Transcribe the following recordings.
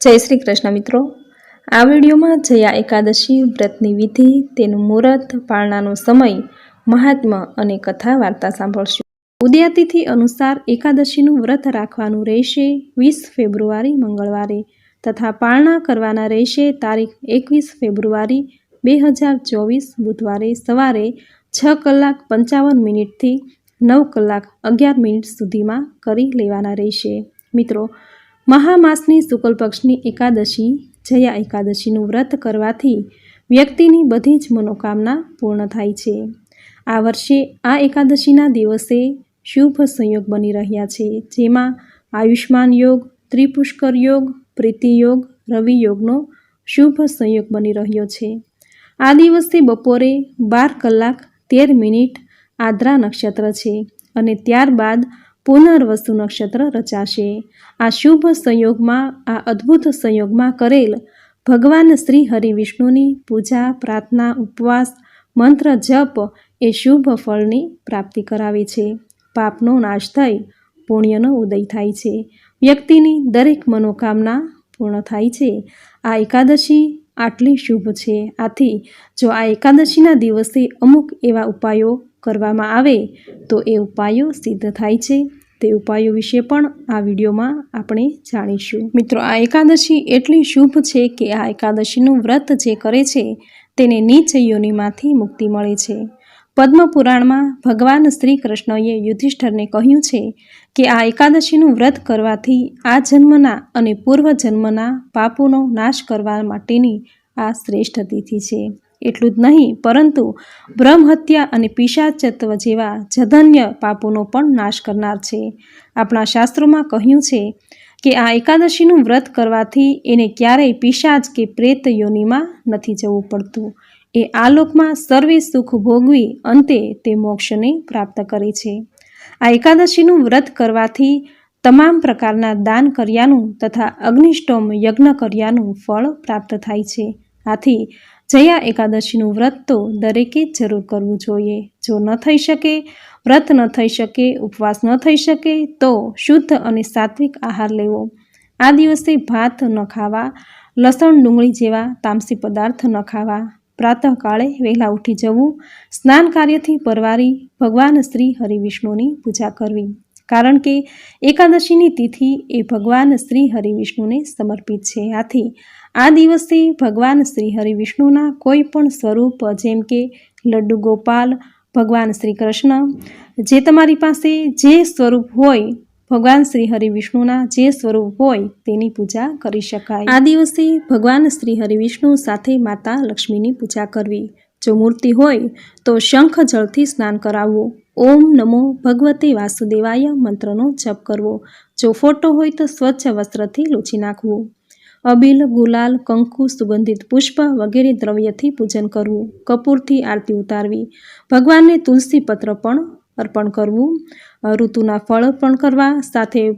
જય શ્રી કૃષ્ણ મિત્રો. આ વિડીયોમાં જયા એકાદશી વ્રતની વિધિ, તેનું મુહૂર્ત પાળનાનો સમય, મહાત્મા અને કથા વાર્તા સાંભળશું. ઉદયાતિથિ અનુસાર એકાદશીનું વ્રત રાખવાનું રહેશે વીસ ફેબ્રુઆરી મંગળવારે તથા પાળના કરવાના રહેશે તારીખ એકવીસ ફેબ્રુઆરી બે હજાર ચોવીસ બુધવારે સવારે છ કલાક પંચાવન મિનિટથી નવ કલાક અગિયાર મિનિટ સુધીમાં કરી લેવાના રહેશે. મિત્રો મહામાસની શુક્લ પક્ષની એકાદશી, જયા એકાદશીનું વ્રત કરવાથી વ્યક્તિની બધી જ મનોકામના પૂર્ણ થાય છે. આ વર્ષે આ એકાદશીના દિવસે શુભ સંયોગ બની રહ્યા છે, જેમાં આયુષ્માન યોગ, ત્રિપુષ્કર યોગ, પ્રીતિ યોગ, રવિ યોગનો શુભ સંયોગ બની રહ્યો છે. આ દિવસે બપોરે બાર કલાક તેર મિનિટ આદ્રા નક્ષત્ર છે અને ત્યારબાદ પુનર્વસુ નક્ષત્ર રચાશે. આ શુભ સંયોગમાં, આ અદ્ભુત સંયોગમાં કરેલ ભગવાન શ્રી હરિ વિષ્ણુની પૂજા, પ્રાર્થના, ઉપવાસ, મંત્ર, જપ એ શુભ ફળની પ્રાપ્તિ કરાવે છે. પાપનો નાશ થઈ પુણ્યનો ઉદય થાય છે. વ્યક્તિની દરેક મનોકામના પૂર્ણ થાય છે. આ એકાદશી આટલી શુભ છે. આથી, જો આ એકાદશીના દિવસે અમુક એવા ઉપાયો કરવામાં આવે, તો એ ઉપાયો સિદ્ધ થાય છે. તે ઉપાયો વિશે પણ આ વિડીયોમાં આપણે જાણીશું. મિત્રો, આ એકાદશી એટલી શુભ છે કે આ એકાદશીનું વ્રત જે કરે છે, તેને નીચ યોનિમાંથી મુક્તિ મળે છે. પદ્મપુરાણમાં ભગવાન શ્રી કૃષ્ણએ યુધિષ્ઠરને કહ્યું છે કે આ એકાદશીનું વ્રત કરવાથી આ જન્મના અને પૂર્વ જન્મના પાપોનો નાશ કરવા માટેની આ શ્રેષ્ઠ તિથિ છે. એટલું જ નહીં, પરંતુ બ્રહ્મહત્યા અને પિશાચત્વ જેવા જધન્ય પાપોનો પણ નાશ કરનાર છે. આપણા શાસ્ત્રોમાં કહ્યું છે કે આ એકાદશીનું વ્રત કરવાથી એને ક્યારેય પિશાચ કે પ્રેત યોનિમાં નથી જવું પડતું. એ આ લોકમાં સર્વે સુખ ભોગવી અંતે તે મોક્ષને પ્રાપ્ત કરે છે. આ એકાદશીનું વ્રત કરવાથી તમામ પ્રકારના દાન કર્યાનું તથા અગ્નિષ્ટોમ યજ્ઞ કર્યાનું ફળ પ્રાપ્ત થાય છે. આથી જયા એકાદશીનું વ્રત તો દરેકે જરૂર કરવું જોઈએ. જો ન થઈ શકે, વ્રત ન થઈ શકે, ઉપવાસ ન થઈ શકે, તો શુદ્ધ અને સાત્વિક આહાર લેવો. આ દિવસે ભાત ન ખાવા, લસણ, ડુંગળી જેવા તામસી પદાર્થ ન ખાવા. પ્રાતઃકાળે વહેલા ઉઠી જવું, સ્નાન કાર્યથી પરવારી ભગવાન શ્રી હરિવિષ્ણુની પૂજા કરવી. કારણ કે એકાદશીની તિથિ એ ભગવાન શ્રી હરિવિષ્ણુને સમર્પિત છે. આથી આ દિવસે ભગવાન શ્રી હરિવિષ્ણુના કોઈ પણ સ્વરૂપ, જેમ કે લડ્ડુ ગોપાલ, ભગવાન શ્રી કૃષ્ણ, જે તમારી પાસે જે સ્વરૂપ હોય, ભગવાન શ્રી હરિ વિષ્ણુના જે સ્વરૂપ હોય, તેની પૂજા કરી શકાય. આ દિવસે ભગવાન શ્રી હરિ વિષ્ણુ સાથે માતા લક્ષ્મીની પૂજા કરવી. જો મૂર્તિ હોય, તો શંખ જળથી સ્નાન કરાવવું. ઓમ નમો ભગવતે વાસુદેવાય મંત્રનો જપ કરવો. જો ફોટો હોય, તો સ્વચ્છ વસ્ત્રથી લૂછી નાખવું. અબિલ, ગુલાલ, કંકુ, સુગંધિત પુષ્પ વગેરે દ્રવ્યથી પૂજન કરવું, કપૂરથી આરતી ઉતારવી, ભગવાનને તુલસી પત્ર પણ અર્પણ કરવું ઋતુના ફળ અર્પણ કરવા, સાથે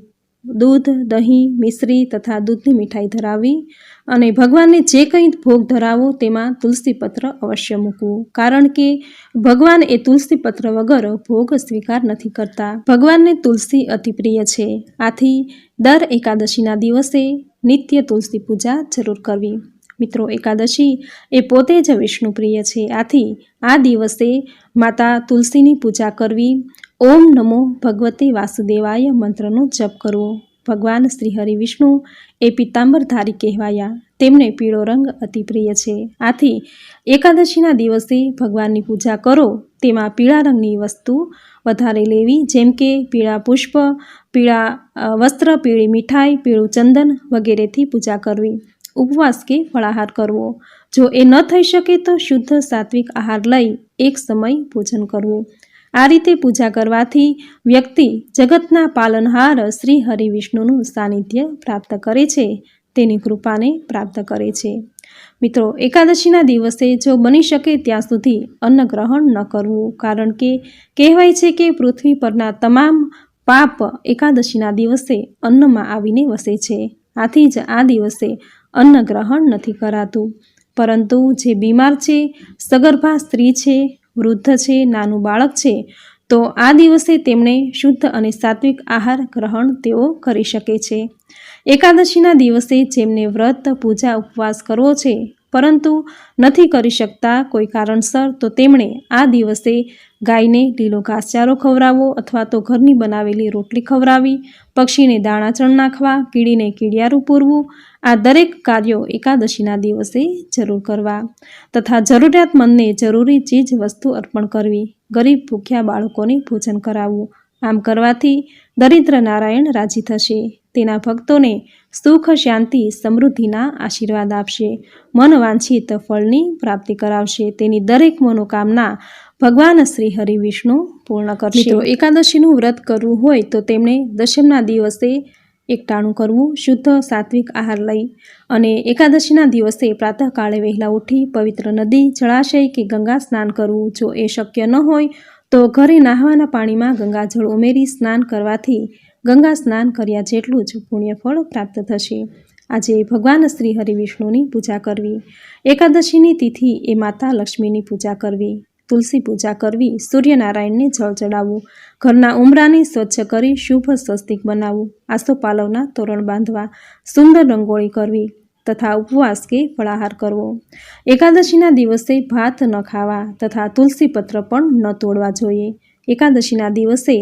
દૂધ, દહીં, મિશ્રી તથા દૂધની મીઠાઈ ધરાવવી અને ભગવાનને જે કંઈ ભોગ ધરાવો તેમાં તુલસી પત્ર અવશ્ય મૂકવું. કારણ કે ભગવાન એ તુલસી પત્ર વગર ભોગ સ્વીકાર નથી કરતા. ભગવાનને તુલસી અતિ પ્રિય છે. આથી દર એકાદશીના દિવસે નિત્ય તુલસી પૂજા જરૂર કરવી. મિત્રો, એકાદશી એ પોતે જ વિષ્ણુ પ્રિય છે. આથી આ દિવસે માતા તુલસીની પૂજા કરવી. ઓમ નમો ભગવતે વાસુદેવાય મંત્રનો જપ કરવો. ભગવાન શ્રી હરિ વિષ્ણુ એ પિત્તાંબરધારી કહેવાયા. તેમને પીળો રંગ અતિ પ્રિય છે. આથી એકાદશીના દિવસે ભગવાનની પૂજા કરો, તેમાં પીળા રંગની વસ્તુ વધારે લેવી, જેમ કે પીળા પુષ્પ, પીળા વસ્ત્ર, પીળી મીઠાઈ, પીળું ચંદન વગેરેથી પૂજા કરવી. ઉપવાસ કે ફળાહાર કરવો. જો એ ન થઈ શકે તો શુદ્ધ સાત્વિક આહાર લઈ એક સમય ભોજન કરવું. આ રીતે પૂજા કરવાથી વ્યક્તિ જગતના પાલનહાર શ્રી હરિ વિષ્ણુનું સાનિધ્ય પ્રાપ્ત કરે છે. તેની કૃપાને પ્રાપ્ત કરે છે. મિત્રો, એકાદશીના દિવસે જો બની શકે ત્યાં સુધી અન્ન ગ્રહણ ન કરવું, કારણ કે કહેવાય છે કે પૃથ્વી પરના તમામ પાપ એકાદશીના દિવસે અન્નમાં આવીને વસે છે. આથી જ આ દિવસે અન્ન ગ્રહણ નથી કરાતું. પરંતુ જે બીમાર છે, સગર્ભા સ્ત્રી છે, વૃદ્ધ છે, નાનું બાળક છે તો આ દિવસે તેમણે શુદ્ધ અને સાત્વિક આહાર ગ્રહણ તેઓ કરી શકે છે. એકાદશીના દિવસે જેમને વ્રત, પૂજા, ઉપવાસ કરવો છે, પરંતુ નથી કરી શકતા કોઈ કારણસર, તો તેમણે આ દિવસે ગાયને લીલો ઘાસચારો ખવડાવવો અથવા તો ઘરની બનાવેલી રોટલી ખવડાવી, પક્ષીને દાણાચણ નાખવા કીડીને કીડિયારું પૂરવું, આ દરેક કાર્યો એકાદશીના દિવસે જરૂર કરવા તથા જરૂરિયાતમંદને જરૂરી ચીજ વસ્તુ અર્પણ કરવી. ગરીબ ભૂખ્યા બાળકોને ભોજન કરાવવું. આમ કરવાથી દરિદ્ર નારાયણ રાજી થશે. તેના ભક્તોને સુખ, શાંતિ, સમૃદ્ધિના આશીર્વાદ આપશે. મન વાંછિત ફળની પ્રાપ્તિ કરાવશે. તેની દરેક મનોકામના ભગવાન શ્રી હરિ વિષ્ણુ પૂર્ણ કરશે. એકાદશીનું વ્રત કરવું હોય તો તેમણે દશમના દિવસે એકટાણું કરવું, શુદ્ધ સાત્વિક આહાર લઈ અને એકાદશીના દિવસે પ્રાતઃકાળે વહેલા ઉઠી પવિત્ર નદી, જળાશય કે ગંગા સ્નાન કરવું. જો એ શક્ય ન હોય, તો ઘરે નાહવાના પાણીમાં ગંગાજળ ઉમેરી સ્નાન કરવાથી ગંગા સ્નાન કર્યા જેટલું જ પુણ્યફળ પ્રાપ્ત થશે. આજે ભગવાન શ્રી હરિવિષ્ણુની પૂજા કરવી. એકાદશીની તિથિ એ માતા લક્ષ્મીની પૂજા કરવી. તુલસી પૂજા કરવી, સૂર્યનારાયણને જળ ચડાવવું, ઘરના ઉમરાને સ્વચ્છ કરી શુભ સ્વસ્તિક બનાવવું આસોપાલવના તોરણ બાંધવા, સુંદર રંગોળી કરવી તથા ઉપવાસ કે ફળાહાર કરવો. એકાદશીના દિવસે ભાત ન ખાવા તથા તુલસી પત્ર પણ ન તોડવા જોઈએ. એકાદશીના દિવસે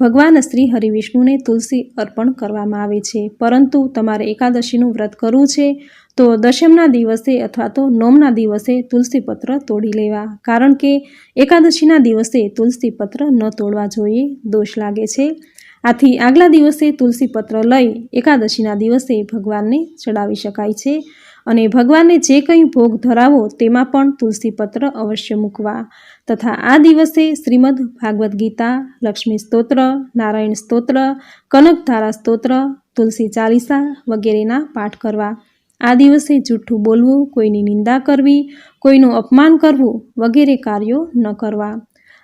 ભગવાન શ્રી હરિવિષ્ણુને તુલસી અર્પણ કરવામાં આવે છે. પરંતુ તમારે એકાદશીનું વ્રત કરવું છે તો દશમના દિવસે અથવા તો નોમના દિવસે તુલસીપત્ર તોડી લેવા. કારણ કે એકાદશીના દિવસે તુલસી પત્ર ન તોડવા જોઈએ. દોષ લાગે છે. આથી આગલા દિવસે તુલસીપત્ર લઈ એકાદશીના દિવસે ભગવાનને ચડાવી શકાય છે. અને ભગવાનને જે કંઈ ભોગ ધરાવો તેમાં પણ તુલસીપત્ર અવશ્ય મૂકવા. તથા આ દિવસે શ્રીમદ ભાગવદ્ ગીતા, લક્ષ્મી સ્તોત્ર, નારાયણ સ્તોત્ર કનકધારા સ્તોત્ર, તુલસી ચાલીસા વગેરેના પાઠ કરવા. આ દિવસે જૂઠું બોલવું, કોઈની નિંદા કરવી, કોઈનું અપમાન કરવું વગેરે કાર્યો ન કરવા.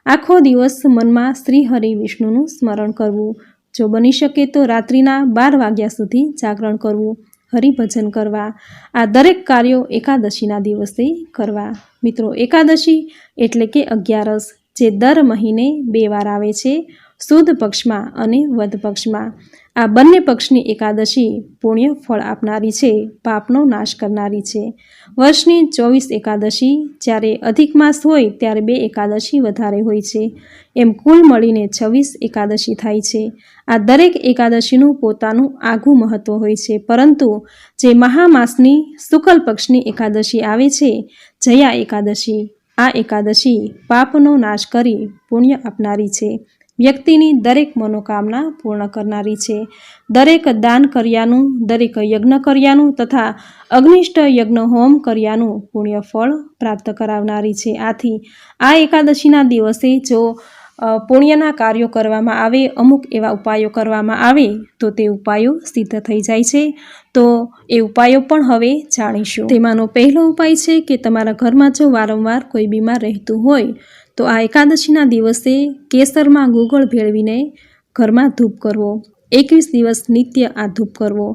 આખો દિવસ મનમાં શ્રી હરિ વિષ્ણુનું સ્મરણ કરવું. જો બની શકે તો રાત્રિના બાર વાગ્યા સુધી જાગરણ કરવું. હરિભજન કરવા. આ દરેક કાર્યો એકાદશીના દિવસે કરવા. મિત્રો, એકાદશી એટલે કે અગિયારસ, જે દર મહિને બે વાર આવે છે, સુદ પક્ષમાં અને વધ પક્ષમાં. આ બંને પક્ષની એકાદશી પુણ્ય ફળ આપનારી છે, પાપનો નાશ કરનારી છે. વર્ષની ચોવીસ એકાદશી જ્યારે અધિક માસ હોય ત્યારે બે એકાદશી વધારે હોય છે. એમ કુલ મળીને છવ્વીસ એકાદશી થાય છે. આ દરેક એકાદશીનું પોતાનું આગવું મહત્ત્વ હોય છે. પરંતુ જે મહામાસની શુકલ પક્ષની એકાદશી આવે છે, જયા એકાદશી, આ એકાદશી પાપનો નાશ કરી પુણ્ય આપનારી છે. વ્યક્તિની દરેક મનોકામના પૂર્ણ કરનારી છે. દરેક દાન કર્યાનું, દરેક યજ્ઞ કર્યાનું તથા અગ્નિષ્ઠ યજ્ઞ હોમ કર્યાનું પુણ્ય ફળ પ્રાપ્ત કરાવનારી છે. આથી આ એકાદશીના દિવસે જો પુણ્યના કાર્યો કરવામાં આવે, અમુક એવા ઉપાયો કરવામાં આવે, તો તે ઉપાયો સિદ્ધ થઈ જાય છે. તો એ ઉપાયો પણ હવે જાણીશું. તેમાંનો પહેલો ઉપાય છે કે તમારા ઘરમાં જો વારંવાર કોઈ બીમાર રહેતું હોય તો આ એકાદશીના દિવસે કેસરમાં ગોગળ ભેળવીને ઘરમાં ધૂપ કરવો. એકવીસ દિવસ નિત્ય આ ધૂપ કરવો.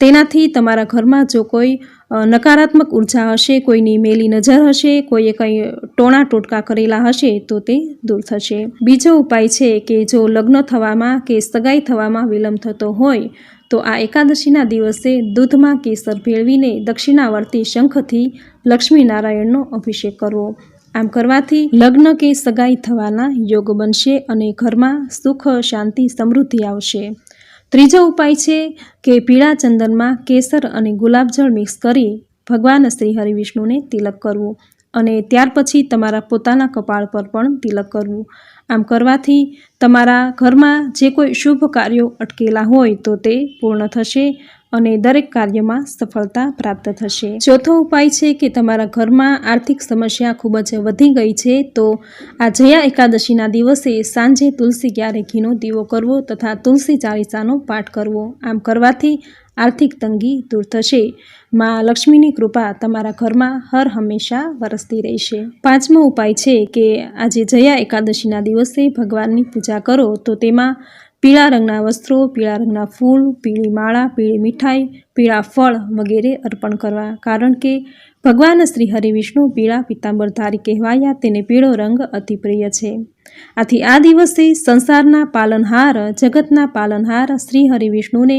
તેનાથી તમારા ઘરમાં જો કોઈ નકારાત્મક ઊર્જા હશે, કોઈની મેલી નજર હશે, કોઈએ કંઈ ટોણા ટોટકા કરેલા હશે, તો તે દૂર થશે. બીજો ઉપાય છે કે જો લગ્ન થવામાં કે સગાઈ થવામાં વિલંબ થતો હોય, તો આ એકાદશીના દિવસે દૂધમાં કેસર ભેળવીને દક્ષિણાવર્તી શંખથી લક્ષ્મીનારાયણનો અભિષેક કરવો. આમ કરવાથી લગ્ન કે સગાઈ થવાના યોગ બનશે અને ઘરમાં સુખ, શાંતિ, સમૃદ્ધિ આવશે. ત્રીજો ઉપાય છે કે પીળા ચંદનમાં કેસર અને ગુલાબજળ મિક્સ કરી ભગવાન શ્રી હરિવિષ્ણુને તિલક કરવું અને ત્યાર પછી તમારા પોતાના કપાળ પર પણ તિલક કરવું. આમ કરવાથી તમારા ઘરમાં જે કોઈ શુભ કાર્યો અટકેલા હોય તો તે પૂર્ણ થશે અને દરેક કાર્યમાં સફળતા પ્રાપ્ત થશે. ચોથો ઉપાય છે કે તમારા ઘરમાં આર્થિક સમસ્યા ખૂબ જ વધી ગઈ છે, તો આ જયા એકાદશીના દિવસે સાંજે તુલસી ક્યારે ઘીનો દીવો કરવો તથા તુલસી ચાલીસાનો પાઠ કરવો, આમ કરવાથી આર્થિક તંગી દૂર થશે. માં લક્ષ્મીની કૃપા તમારા ઘરમાં હર હંમેશા વરસતી રહેશે. પાંચમો ઉપાય છે કે આજે જયા એકાદશીના દિવસે ભગવાનની પૂજા કરો, તો તેમાં પીળા રંગના વસ્ત્રો, પીળા રંગના ફૂલ, પીળી માળા, પીળી મીઠાઈ, પીળા ફળ વગેરે અર્પણ કરવા. કારણ કે ભગવાન શ્રી હરિવિષ્ણુ પીળા પિત્તાંબરધારી કહેવાયા તેને પીળો રંગ અતિ પ્રિય છે. આથી આ દિવસે સંસારના પાલનહાર, જગતના પાલનહાર શ્રી હરિવિષ્ણુને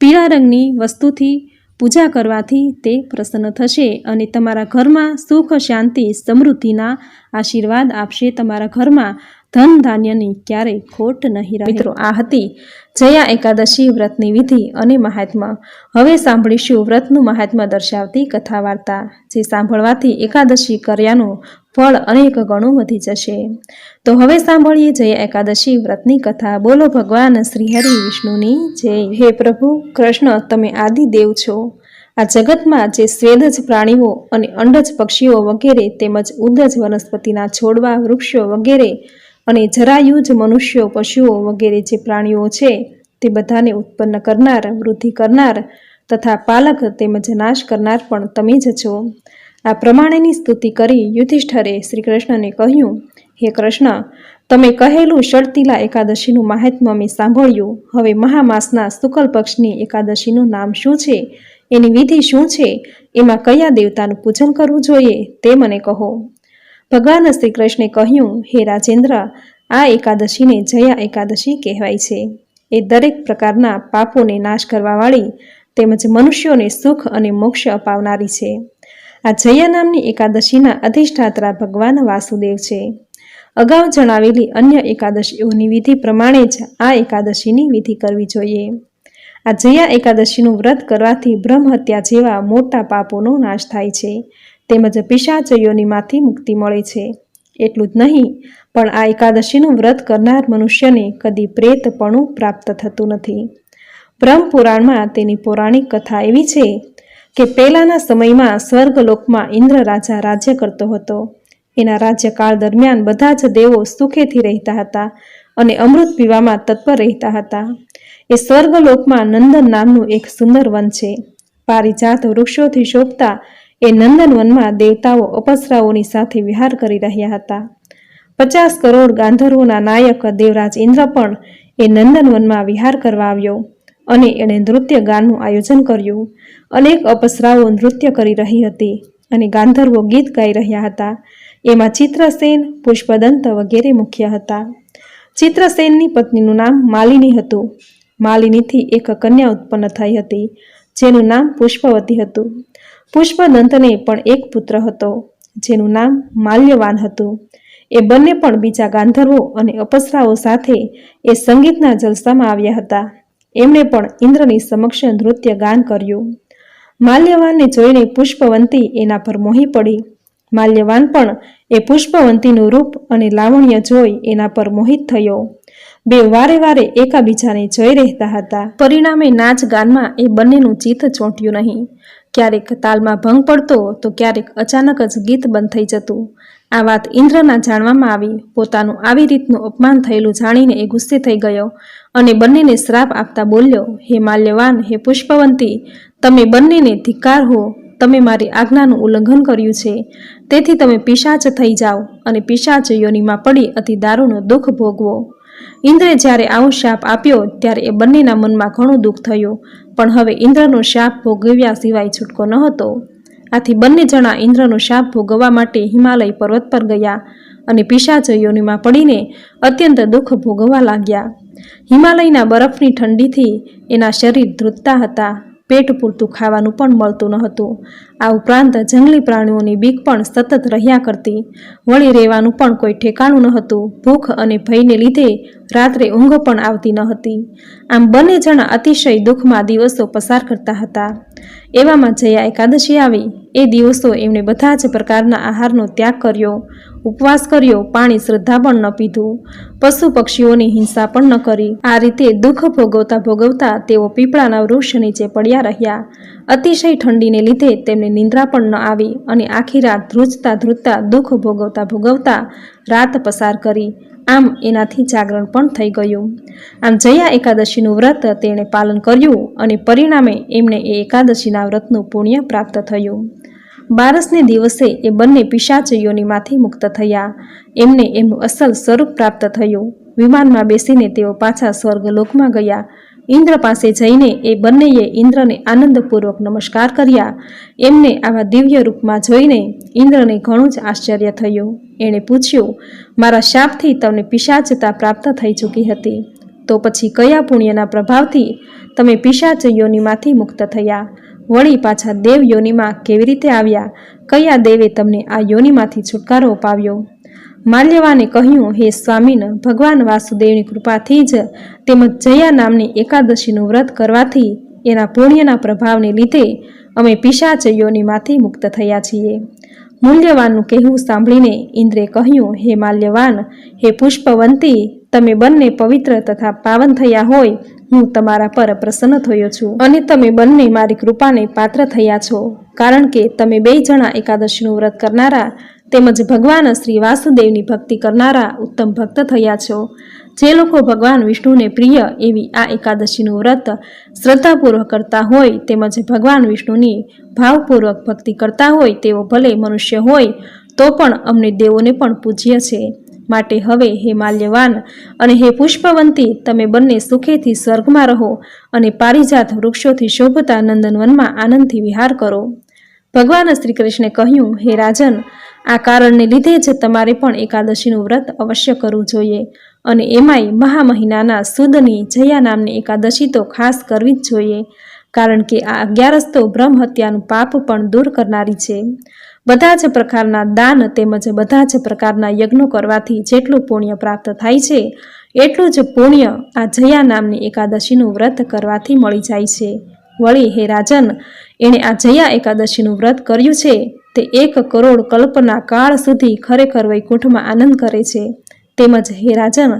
પીળા રંગની વસ્તુથી પૂજા કરવાથી તે પ્રસન્ન થશે અને તમારા ઘરમાં સુખ, શાંતિ, સમૃદ્ધિના આશીર્વાદ આપશે. તમારા ઘરમાં ધન ધાન્યની ક્યારેય ખોટ નહીં રહે. મિત્રો, આ હતી જયા એકાદશી વ્રતની વિધિ અને મહાત્મા. હવે સાંભળીશું વ્રતનું મહાત્મા દર્શાવતી કથા વાર્તા જે સાંભળવાથી એકાદશી કર્યાનું ફળ અનેક ગણું વધી જશે. તો હવે સાંભળીએ જયા એકાદશી વ્રતની કથા. બોલો ભગવાન શ્રી હરિ વિષ્ણુની જય. હે પ્રભુ, કૃષ્ણ, તમે આદિ દેવ છો. આ જગતમાં જે સ્વેદજ પ્રાણીઓ અને અંડજ પક્ષીઓ વગેરે તેમજ ઉદજ વનસ્પતિના છોડવા વૃક્ષો વગેરે અને જરાયુજ મનુષ્યો, પશુઓ વગેરે જે પ્રાણીઓ છે, તે બધાને ઉત્પન્ન કરનાર, વૃદ્ધિ કરનાર તથા પાલક તેમજ નાશ કરનાર પણ તમે જ છો. આ પ્રમાણેની સ્તુતિ કરી યુધિષ્ઠરે શ્રી કૃષ્ણને કહ્યું, હે કૃષ્ણ, તમે કહેલું ષડતીલા એકાદશીનું મહાત્મ્ય મેં સાંભળ્યું. હવે મહામાસના શુકલ પક્ષની એકાદશીનું નામ શું છે? એની વિધિ શું છે? એમાં કયા દેવતાનું પૂજન કરવું જોઈએ? તે મને કહો. ભગવાન શ્રી કૃષ્ણે કહ્યું, હે રાજેન્દ્ર, આ એકાદશીને જયા એકાદશી કહેવાય છે. એ દરેક પ્રકારના પાપોને નાશ કરવાવાળી તેમજ મનુષ્યોને સુખ અને મોક્ષ અપાવનારી છે. આ જયા નામની એકાદશીના અધિષ્ઠાત્રા ભગવાન વાસુદેવ છે. અગાઉ જણાવેલી અન્ય એકાદશીઓની વિધિ પ્રમાણે જ આ એકાદશીની વિધિ કરવી જોઈએ. આ જયા એકાદશીનું વ્રત કરવાથી બ્રહ્મ હત્યા જેવા મોટા પાપોનો નાશ થાય છે. તેમજ પિશાચયોનીમાંથી મુક્તિ મળે છે. એટલું જ નહીં, પણ આ એકાદશીનું વ્રત કરનાર મનુષ્યને કદી પ્રેતપણું પ્રાપ્ત થતું નથી. બ્રહ્મપુરાણમાં તેની પૌરાણિક કથા એવી છે કે પહેલાંના સમયમાં સ્વર્ગલોકમાં ઇન્દ્ર રાજા રાજ્ય કરતો હતો. એના રાજ્યકાળ દરમિયાન બધા જ દેવો સુખેથી રહેતા હતા અને અમૃત પીવામાં તત્પર રહેતા હતા. એ સ્વર્ગલોકમાં નંદન નામનું એક સુંદર વન છે. પારિજાત વૃક્ષોથી શોભતા એ નંદનવનમાં દેવતાઓ અપસરાઓની સાથે વિહાર કરી રહ્યા હતા. પચાસ કરોડ ગાંધર્વોના નાયક દેવરાજ ઇન્દ્ર પણ એ નંદનવનમાં વિહાર કરવા આવ્યો અને એણે નૃત્ય ગાનનું આયોજન કર્યું. અનેક અપસરાઓ નૃત્ય કરી રહી હતી અને ગાંધર્વો ગીત ગાઈ રહ્યા હતા. એમાં ચિત્રસેન, પુષ્પદંત વગેરે મુખ્ય હતા. ચિત્રસેનની પત્નીનું નામ માલિની હતું. માલિનીથી એક કન્યા ઉત્પન્ન થઈ હતી, જેનું નામ પુષ્પવતી હતું. પુષ્પદંતને પણ એક પુત્ર હતો, જેનું નામ માલ્યવાન હતું. એ બંને પણ બીજા ગાંધર્વો અને અપસરાઓ સાથે એ સંગીતના જલસામાં આવ્યા હતા. એમણે પણ ઇન્દ્રની સમક્ષ નૃત્ય ગાન કર્યું. માલ્યવાનને જોઈને પુષ્પવંતી એના પર મોહી પડી. માલ્યવાન પણ એ પુષ્પવંતીનું રૂપ અને લાવણ્ય જોઈ એના પર મોહિત થયો. બે વારે વારે એકાબીજાને જોઈ રહેતા હતા. પરિણામે નાચ ગાનમાં એ બંનેનું ચિત્ત ચોંટ્યું નહીં. ક્યારેક તાલમાં ભંગ પડતો તો ક્યારેક અચાનક જ ગીત બંધ થઈ જતું. આ વાત ઇન્દ્રના જાણવામાં આવી. પોતાનું આવી રીતનું અપમાન થયેલું જાણીને એ ગુસ્સે થઈ ગયો અને બંનેને શ્રાપ આપતા બોલ્યો, હે માલ્યવાન, હે પુષ્પવંતી, તમે બંનેને ધિક્કાર હો. તમે મારી આજ્ઞાનું ઉલ્લંઘન કર્યું છે. તેથી તમે પિશાચ થઈ જાઓ અને પિશાચ યોનિમાં પડી અતિ દારૂનો દુઃખ ભોગવો. ઇન્દ્રે જ્યારે આવો શાપ આપ્યો ત્યારે એ બંનેના મનમાં ઘણું દુઃખ થયું. પણ હવે ઇન્દ્રનો શાપ ભોગવ્યા સિવાય છૂટકો ન હતો. આથી બંને જણા ઇન્દ્રનો શાપ ભોગવવા માટે હિમાલય પર્વત પર ગયા અને પિશાચ યોનિમાં પડીને અત્યંત દુઃખ ભોગવવા લાગ્યા. હિમાલયના બરફની ઠંડીથી એના શરીર ધ્રુજતા હતા. પેટ પૂરતું ખાવાનું પણ મળતું ન હતું આ ઉપરાંત જંગલી પ્રાણીઓની બીક પણ સતત રહ્યા કરતી. વળી રહેવાનું પણ કોઈ ઠેકાણું ન હતું ભૂખ અને ભયને લીધે રાત્રે ઊંઘ પણ આવતી ન હતી આમ બંને જણા અતિશય દુઃખમાં દિવસો પસાર કરતા હતા. એવામાં જયા એકાદશી આવી. એ દિવસો એમણે બધા જ પ્રકારના આહારનો ત્યાગ કર્યો. ઉપવાસ કર્યો, પાણી શ્રદ્ધા પણ ન પીધું. પશુ પક્ષીઓની હિંસા પણ ન કરી. આ રીતે દુઃખ ભોગવતા ભોગવતા તેઓ પીપળાના વૃક્ષ નીચે પડ્યા રહ્યા. અતિશય ઠંડીને લીધે તેમને નિંદ્રા પણ ન આવી અને આખી રાત ધ્રુજતા ધ્રુજતા દુઃખ ભોગવતા ભોગવતા રાત પસાર કરી. આમ એનાથી જાગરણ પણ થઈ ગયું. આમ જયા એકાદશીનું વ્રત તેણે પાલન કર્યું અને પરિણામે એમણે એ એકાદશીના વ્રતનું પુણ્ય પ્રાપ્ત થયું. બારસને દિવસે એ બંને પિશાચ યોનિમાંથી મુક્ત થયા. એમને એમનું અસલ સ્વરૂપ પ્રાપ્ત થયું. વિમાનમાં બેસીને તેઓ પાછા સ્વર્ગલોકમાં ગયા. ઇન્દ્ર પાસે જઈને એ બંનેએ ઇન્દ્રને આનંદપૂર્વક નમસ્કાર કર્યા. એમને આવા દિવ્ય રૂપમાં જોઈને ઇન્દ્રને ઘણું જ આશ્ચર્ય થયું. એણે પૂછ્યું, મારા શાપથી તમને પિશાચતા પ્રાપ્ત થઈ ચૂકી હતી. તો પછી કયા પુણ્યના પ્રભાવથી તમે પિશાચ યોનિમાંથી મુક્ત થયા? વળી પાછા દેવ યોનિમાં કેવી રીતે આવ્યા? કયા દેવે તમને આ યોનિમાંથી છુટકારો અપાવ્યો? માલ્યવાને કહ્યું, હે સ્વામીન, ભગવાન વાસુદેવની કૃપાથી જ તેમજ જયા નામની એકાદશીનું વ્રત કરવાથી એના પુણ્યના પ્રભાવને લીધે અમે પિશાચ યોનિમાંથી મુક્ત થયા છીએ. મૂલ્યવાનનું કહેવું સાંભળીને ઇન્દ્રે કહ્યું, હે માલ્યવાન, હે પુષ્પવંતી, તમે બંને પવિત્ર તથા પાવન થયા હોય હું તમારા પર પ્રસન્ન થયો છું અને તમે બંને મારી કૃપાને પાત્ર થયા છો. કારણ કે તમે બે જણા એકાદશીનું વ્રત કરનારા તેમજ ભગવાન શ્રી વાસુદેવની ભક્તિ કરનારા ઉત્તમ ભક્ત થયા છો. જે લોકો ભગવાન વિષ્ણુને પ્રિય એવી આ એકાદશીનું વ્રત શ્રદ્ધાપૂર્વક કરતા હોય તેમજ ભગવાન વિષ્ણુની ભાવપૂર્વક ભક્તિ કરતા હોય તેઓ ભલે મનુષ્ય હોય તો પણ અમને દેવોને પણ પૂજ્ય છે. માટે હવે હે માલ્યવાન અને હે પુષ્પવંતી, તમે બંને સુખેથી સ્વર્ગમાં રહો અને પારિજાત વૃક્ષોથી શોભતા નંદનવનમાં આનંદથી વિહાર કરો. ભગવાન શ્રી કૃષ્ણે કહ્યું, હે રાજન, આ કારણને લીધે જ તમારે પણ એકાદશીનું વ્રત અવશ્ય કરવું જોઈએ અને એમાંય મહા મહિનાના સુદની જયા નામની એકાદશી તો ખાસ કરવી જ જોઈએ, કારણ કે આ અગિયારસ તો બ્રહ્મ હત્યાનું પાપ પણ દૂર કરનારી છે. બધા જ પ્રકારના દાન તેમજ બધા જ પ્રકારના યજ્ઞો કરવાથી જેટલું પુણ્ય પ્રાપ્ત થાય છે, એટલું જ પુણ્ય આ જયા નામની એકાદશીનું વ્રત કરવાથી મળી જાય છે. વળી હે રાજન, એણે આ જયા એકાદશીનું વ્રત કર્યું છે? તે એક કરોડ કલ્પના કાળ સુધી ખરેખર વૈકુંઠમાં આનંદ કરે છે. તેમજ હે રાજન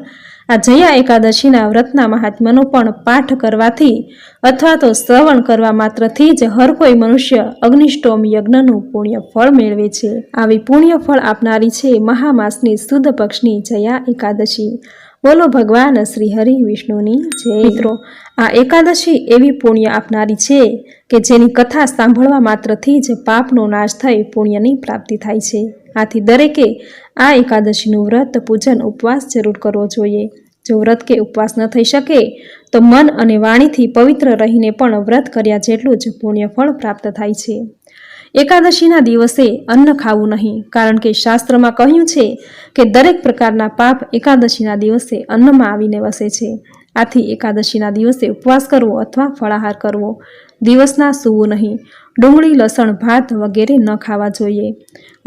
આ જયા એકાદશીના વ્રતના મહાત્માનો પણ પાઠ કરવાથી અથવા તો શ્રવણ કરવા માત્રથી જ હર કોઈ મનુષ્ય અગ્નિષ્ટોમ યજ્ઞનું પુણ્ય ફળ મેળવે છે. આવી પુણ્ય ફળ આપનારી છે મહામાસની સુદ પક્ષની જયા એકાદશી. બોલો ભગવાન શ્રી હરિ વિષ્ણુની જય. મિત્રો, આ એકાદશી એવી પુણ્ય આપનારી છે કે જેની કથા સાંભળવા માત્રથી જ પાપનો નાશ થઈ પુણ્યની પ્રાપ્તિ થાય છે. આથી દરેકે આ એકાદશીનું વ્રત પૂજન ઉપવાસ જરૂર કરવો જોઈએ. જો વ્રત કે ઉપવાસ ન થઈ શકે, તો મન અને વાણીથી પવિત્ર રહીને પણ વ્રત કર્યા જેટલું જ પુણ્ય ફળ પ્રાપ્ત થાય છે. એકાદશીના દિવસે અન્ન ખાવું નહીં, કારણ કે શાસ્ત્રમાં કહ્યું છે કે દરેક પ્રકારના પાપ એકાદશીના દિવસે અન્નમાં આવીને વસે છે. આથી એકાદશીના દિવસે ઉપવાસ કરવો અથવા ફળાહાર કરવો, દિવસના સૂવું નહીં. ડુંગળી, લસણ, ભાત વગેરે ન ખાવા જોઈએ.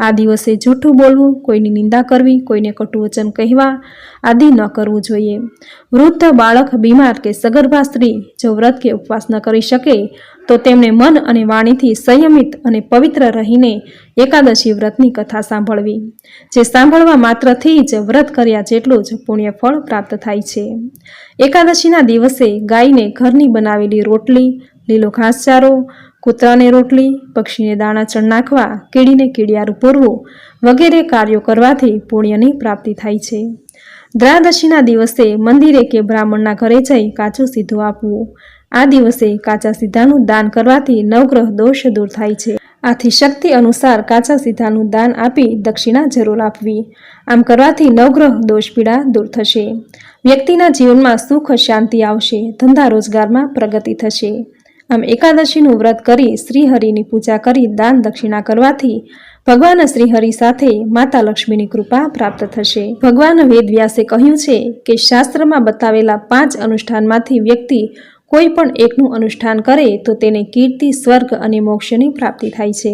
આ દિવસે જૂઠું બોલવું, કોઈની નિંદા કરવી, કોઈને કટુ વચન કહેવા આદિ ન કરવું જોઈએ. વૃદ્ધ બાળક બીમાર કે સગર્ભા સ્ત્રી જો વ્રત કે ઉપવાસ ન કરી શકે, તો તેમણે મન અને વાણીથી સંયમિત અને પવિત્ર રહીને એકાદશી વ્રતની કથા સાંભળવી, જે સાંભળવા માત્રથી જ વ્રત કર્યા જેટલું જ પુણ્ય ફળ પ્રાપ્ત થાય છે. એકાદશીના દિવસે ગાયને ઘરની બનાવેલી રોટલી, લીલો ઘાસચારો કૂતરાને રોટલી, પક્ષીને દાણા ચણ નાખવા કીડીને કીડિયારું પૂરવું વગેરે કાર્યો કરવાથી પુણ્યની પ્રાપ્તિ થાય છે. દ્રાદશીના દિવસે મંદિરે કે બ્રાહ્મણના ઘરે જઈ કાચું સીધું આપવું. આ દિવસે કાચા સીધાનું દાન કરવાથી નવગ્રહ દોષ દૂર થાય છે. આથી શક્તિ અનુસાર કાચા સીધાનું દાન આપી દક્ષિણા જરૂર આપવી. આમ કરવાથી નવગ્રહ દોષ પીડા દૂર થશે. વ્યક્તિના જીવનમાં સુખ શાંતિ આવશે. ધંધા રોજગારમાં પ્રગતિ થશે. આમ એકાદશીનું વ્રત કરી શ્રીહરિની પૂજા કરી દાન દક્ષિણા કરવાથી ભગવાન શ્રીહરિ સાથે માતા લક્ષ્મીની કૃપા પ્રાપ્ત થશે. ભગવાન વેદવ્યાસે કહ્યું છે કે શાસ્ત્રમાં બતાવેલા પાંચ અનુષ્ઠાનમાંથી વ્યક્તિ કોઈ પણ એકનું અનુષ્ઠાન કરે તો તેને કીર્તિ, સ્વર્ગ અને મોક્ષની પ્રાપ્તિ થાય છે.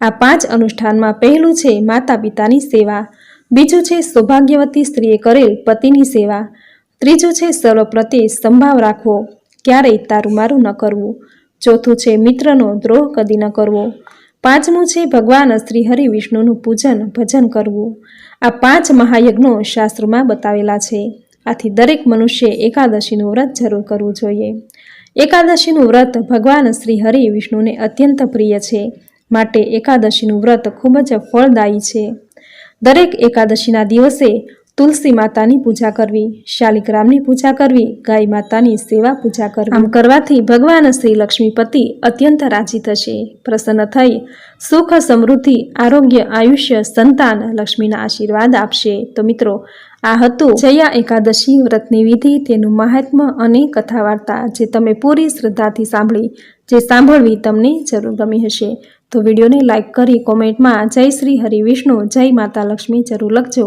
આ પાંચ અનુષ્ઠાનમાં પહેલું છે માતા પિતાની સેવા, બીજું છે સૌભાગ્યવતી સ્ત્રીએ કરેલ પતિની સેવા, ત્રીજું છે સર્વ પ્રત્યે સંભાવ રાખવો ક્યારેય તારું મારું ન કરવું. ચોથું છે, મિત્રનો દ્રોહ કદી ન કરવો. પાંચમું છે, ભગવાન શ્રી હરિ વિષ્ણુનું પૂજન, ભજન કરવું. આ પાંચ મહાયજ્ઞો શાસ્ત્રોમાં બતાવેલા છે. આથી દરેક મનુષ્ય એકાદશીનું વ્રત જરૂર કરવું જોઈએ. એકાદશીનું વ્રત ભગવાન શ્રી હરિ વિષ્ણુને અત્યંત પ્રિય છે. માટે એકાદશીનું વ્રત ખૂબ જ ફળદાયી છે. દરેક એકાદશીના દિવસે તુલસી માતાની પૂજા કરવી, શાલિગ્રામની પૂજા કરવી, ગાય માતાની સેવા પૂજા કરવી. આમ કરવાથી ભગવાન શ્રી લક્ષ્મીપતિ અત્યંત રાજી થશે. પ્રસન્ન થઈ, સુખ સમૃદ્ધિ, આરોગ્ય, આયુષ્ય, સંતાન લક્ષ્મીના આશીર્વાદ આપશે. તો મિત્રો, આ હતું જયા એકાદશી વ્રતની વિધિ, તેનું મહાત્મ્ય અને કથા વાર્તા જે તમે પૂરી શ્રદ્ધાથી સાંભળી, જે સાંભળવી તમને જરૂર ગમી હશે. તો વિડીયોને લાઇક કરી કોમેન્ટમાં જય શ્રી હરિ વિષ્ણુ, જય માતા લક્ષ્મી જરૂર લખજો.